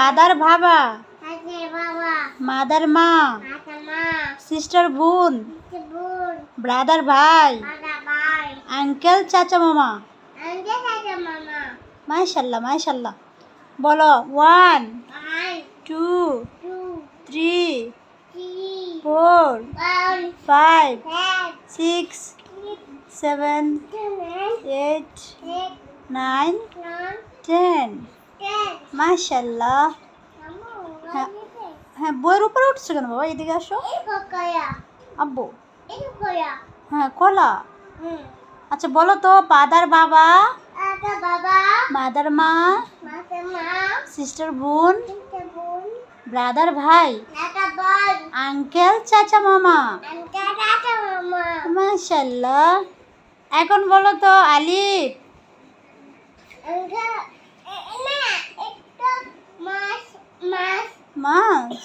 Father বাবা। Mother মা। Sister বোন। ব্রাদার ভাই। আঙ্কেল চাচা মামা। মাশাল্লাহ মাশাল্লাহ। বলো one two three four five six seven eight nine ten মাশাল্লাহ হ্যাঁ। হ্যাঁ বইয়ের উপরে উঠছে কেন বাবা? এদিকে আসো। আব্বু। হ্যাঁ কলা। আচ্ছা বলো তো ফাদার বাবা? বাবা। মাদার মা? সিস্টার বোন? ব্রাদার ভাই? আঙ্কেল চাচা মামা? মাশাল্লাহ এখন বলো তো আলিফ? মাছ?